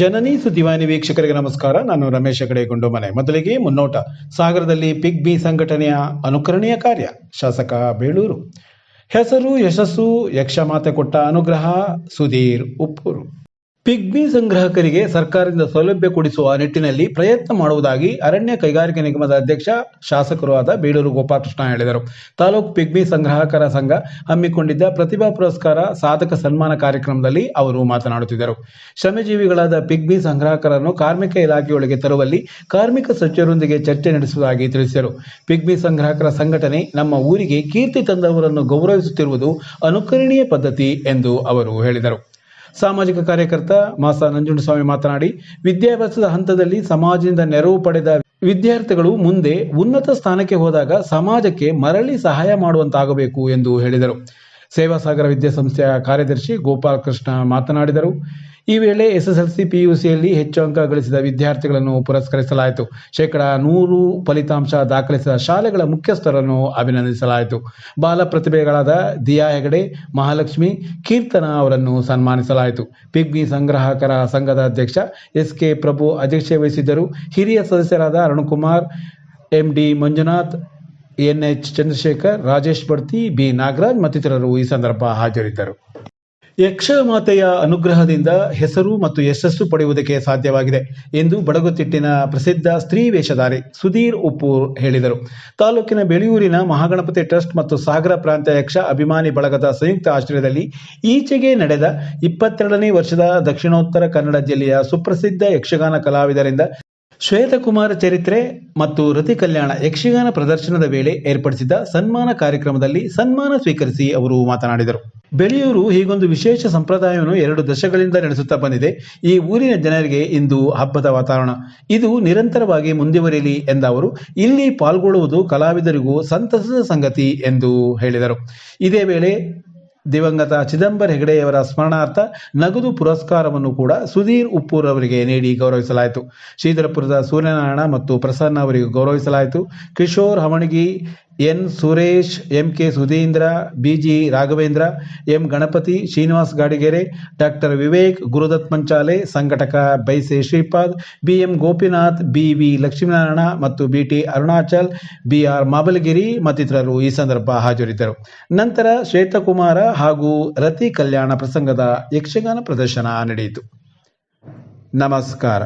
ಜನನಿ ಸುದ್ದಿವಾಹಿನಿ ವೀಕ್ಷಕರಿಗೆ ನಮಸ್ಕಾರ. ನಾನು ರಮೇಶ್ ಹೆಗಡೆ ಗುಂಡುಮನೆ ಮೊದಲಿಗೆ ಮುನ್ನೋಟ. ಸಾಗರದಲ್ಲಿ ಪಿಗ್ ಬಿ ಸಂಘಟನೆಯ ಅನುಕರಣೀಯ ಕಾರ್ಯ. ಶಾಸಕ ಬೇಳೂರು. ಹೆಸರು, ಯಶಸ್ಸು ಯಕ್ಷಮಾತೆ ಕೊಟ್ಟ ಅನುಗ್ರಹ, ಸುಧೀರ್ ಉಪ್ಪೂರು. ಪಿಗ್ಮಿ ಸಂಗ್ರಾಹಕರಿಗೆ ಸರ್ಕಾರದಿಂದ ಸೌಲಭ್ಯ ಕೊಡಿಸುವ ನಿಟ್ಟಿನಲ್ಲಿ ಪ್ರಯತ್ನ ಮಾಡುವುದಾಗಿ ಅರಣ್ಯ ಕೈಗಾರಿಕೆ ನಿಗಮದ ಅಧ್ಯಕ್ಷ ಶಾಸಕರು ಆದ ಬೇಡೂರು ಗೋಪಾಲಕೃಷ್ಣ ಹೇಳಿದರು. ತಾಲೂಕು ಪಿಗ್ಮಿ ಸಂಗ್ರಾಹಕರ ಸಂಘ ಹಮ್ಮಿಕೊಂಡಿದ್ದ ಪ್ರತಿಭಾ ಪುರಸ್ಕಾರ ಸಾಧಕ ಸನ್ಮಾನ ಕಾರ್ಯಕ್ರಮದಲ್ಲಿ ಅವರು ಮಾತನಾಡುತ್ತಿದ್ದರು. ಶ್ರಮಜೀವಿಗಳಾದ ಪಿಗ್ಮಿ ಸಂಗ್ರಾಹಕರನ್ನು ಕಾರ್ಮಿಕ ಇಲಾಖೆಯೊಳಗೆ ತರುವಲ್ಲಿ ಕಾರ್ಮಿಕ ಸಚಿವರೊಂದಿಗೆ ಚರ್ಚೆ ನಡೆಸುವುದಾಗಿ ತಿಳಿಸಿದರು. ಪಿಗ್ಮಿ ಸಂಗ್ರಾಹಕರ ಸಂಘಟನೆ ನಮ್ಮ ಊರಿಗೆ ಕೀರ್ತಿ ತಂದವರನ್ನು ಗೌರವಿಸುತ್ತಿರುವುದು ಅನುಕರಣೀಯ ಪದ್ಧತಿ ಎಂದು ಅವರು ಹೇಳಿದರು. ಸಾಮಾಜಿಕ ಕಾರ್ಯಕರ್ತ ಮಾಸ ನಂಜುಂಡಸ್ವಾಮಿ ಮಾತನಾಡಿ, ವಿದ್ಯಾಭ್ಯಾಸದ ಹಂತದಲ್ಲಿ ಸಮಾಜದಿಂದ ನೆರವು ಪಡೆದ ವಿದ್ಯಾರ್ಥಿಗಳು ಮುಂದೆ ಉನ್ನತ ಸ್ಥಾನಕ್ಕೆ ಹೋದಾಗ ಸಮಾಜಕ್ಕೆ ಮರಳಿ ಸಹಾಯ ಮಾಡುವಂತಾಗಬೇಕು ಎಂದು ಹೇಳಿದರು. ಸೇವಾ ಸಾಗರ ವಿದ್ಯಾಸಂಸ್ಥೆಯ ಕಾರ್ಯದರ್ಶಿ ಗೋಪಾಲಕೃಷ್ಣ ಮಾತನಾಡಿದರು. ಈ ವೇಳೆ ಎಸ್ಎಸ್ಎಲ್ಸಿ ಪಿಯುಸಿಯಲ್ಲಿ ಹೆಚ್ಚು ಅಂಕ ಗಳಿಸಿದ ವಿದ್ಯಾರ್ಥಿಗಳನ್ನು ಪುರಸ್ಕರಿಸಲಾಯಿತು. ಶೇಕಡಾ ನೂರು ಫಲಿತಾಂಶ ದಾಖಲಿಸಿದ ಶಾಲೆಗಳ ಮುಖ್ಯಸ್ಥರನ್ನು ಅಭಿನಂದಿಸಲಾಯಿತು. ಬಾಲ ಪ್ರತಿಭೆಗಳಾದ ದಿಯಾ ಹೆಗಡೆ, ಮಹಾಲಕ್ಷ್ಮಿ, ಕೀರ್ತನ ಅವರನ್ನು ಸನ್ಮಾನಿಸಲಾಯಿತು. ಪಿಗ್ಮಿ ಸಂಗ್ರಾಹಕರ ಸಂಘದ ಅಧ್ಯಕ್ಷ ಎಸ್ ಕೆ ಪ್ರಭು ಅಧ್ಯಕ್ಷತೆ ವಹಿಸಿದ್ದರು. ಹಿರಿಯ ಸದಸ್ಯರಾದ Arunakumar, MD Manjunath, NH Chandrashekar, Rajesh Badti, B Nagaraj ಮತ್ತಿತರರು ಈ ಸಂದರ್ಭ ಹಾಜರಿದ್ದರು. ಯಕ್ಷಮಾತೆಯ ಅನುಗ್ರಹದಿಂದ ಹೆಸರು ಮತ್ತು ಯಶಸ್ಸು ಪಡೆಯುವುದಕ್ಕೆ ಸಾಧ್ಯವಾಗಿದೆ ಎಂದು ಬಡಗುತಿಟ್ಟಿನ ಪ್ರಸಿದ್ಧ ಸ್ತ್ರೀ ವೇಷಧಾರಿ ಸುಧೀರ್ ಉಪ್ಪೂರ್ ಹೇಳಿದರು. ತಾಲೂಕಿನ ಬೆಳೆಯೂರಿನ ಮಹಾಗಣಪತಿ ಟ್ರಸ್ಟ್ ಮತ್ತು ಸಾಗರ ಪ್ರಾಂತ್ಯ ಯಕ್ಷ ಅಭಿಮಾನಿ ಬಳಗದ ಸಂಯುಕ್ತ ಆಶ್ರಯದಲ್ಲಿ ಈಚೆಗೆ ನಡೆದ ಇಪ್ಪತ್ತೆರಡನೇ ವರ್ಷದ ದಕ್ಷಿಣೋತ್ತರ ಕನ್ನಡ ಜಿಲ್ಲೆಯ ಸುಪ್ರಸಿದ್ಧ ಯಕ್ಷಗಾನ ಕಲಾವಿದರಿಂದ ಶ್ವೇತಕುಮಾರ ಚರಿತ್ರೆ ಮತ್ತು ರತಿ ಕಲ್ಯಾಣ ಯಕ್ಷಗಾನ ಪ್ರದರ್ಶನದ ವೇಳೆ ಏರ್ಪಡಿಸಿದ್ದ ಸನ್ಮಾನ ಕಾರ್ಯಕ್ರಮದಲ್ಲಿ ಸನ್ಮಾನ ಸ್ವೀಕರಿಸಿ ಅವರು ಮಾತನಾಡಿದರು. ಬೆಳೆಯೂರು ಹೀಗೊಂದು ವಿಶೇಷ ಸಂಪ್ರದಾಯವನ್ನು ಎರಡು ದಶಕಗಳಿಂದ ನಡೆಸುತ್ತಾ ಬಂದಿದೆ. ಈ ಊರಿನ ಜನರಿಗೆ ಇಂದು ಹಬ್ಬದ ವಾತಾವರಣ. ಇದು ನಿರಂತರವಾಗಿ ಮುಂದುವರಿಯಲಿ ಎಂದ ಅವರು, ಇಲ್ಲಿ ಪಾಲ್ಗೊಳ್ಳುವುದು ಕಲಾವಿದರಿಗೂ ಸಂತಸದ ಸಂಗತಿ ಎಂದು ಹೇಳಿದರು. ಇದೇ ವೇಳೆ ದಿವಂಗತ ಚಿದಂಬರ ಹೆಗಡೆಯವರ ಸ್ಮರಣಾರ್ಥ ನಗದು ಪುರಸ್ಕಾರವನ್ನು ಕೂಡ ಸುಧೀರ್ ಉಪ್ಪೂರ್ ಅವರಿಗೆ ನೀಡಿ ಗೌರವಿಸಲಾಯಿತು. ಶ್ರೀಧರಪುರದ ಸೂರ್ಯನಾರಾಯಣ ಮತ್ತು ಪ್ರಸನ್ನ ಅವರಿಗೆ ಗೌರವಿಸಲಾಯಿತು. Kishore Havanagi N Suresh, M K Sudheendra BG Raghavendra, M Ganapati, Srinivas Gadigere, doctor Vivek, Gurudatt Manchale, ಸಂಘಟಕ Baise Shripad BM Gopinath BV Lakshminarayana ಮತ್ತು ಬಿಟಿ ಅರುಣಾಚಲ್ ಬಿಆರ್ ಮಾಬಲಗಿರಿ ಮತ್ತಿತರರು ಈ ಸಂದರ್ಭ ಹಾಜರಿದ್ದರು. ನಂತರ ಶ್ವೇತಕುಮಾರ ಹಾಗೂ ರತಿ ಕಲ್ಯಾಣ ಪ್ರಸಂಗದ ಯಕ್ಷಗಾನ ಪ್ರದರ್ಶನ ನಡೆಯಿತು. ನಮಸ್ಕಾರ.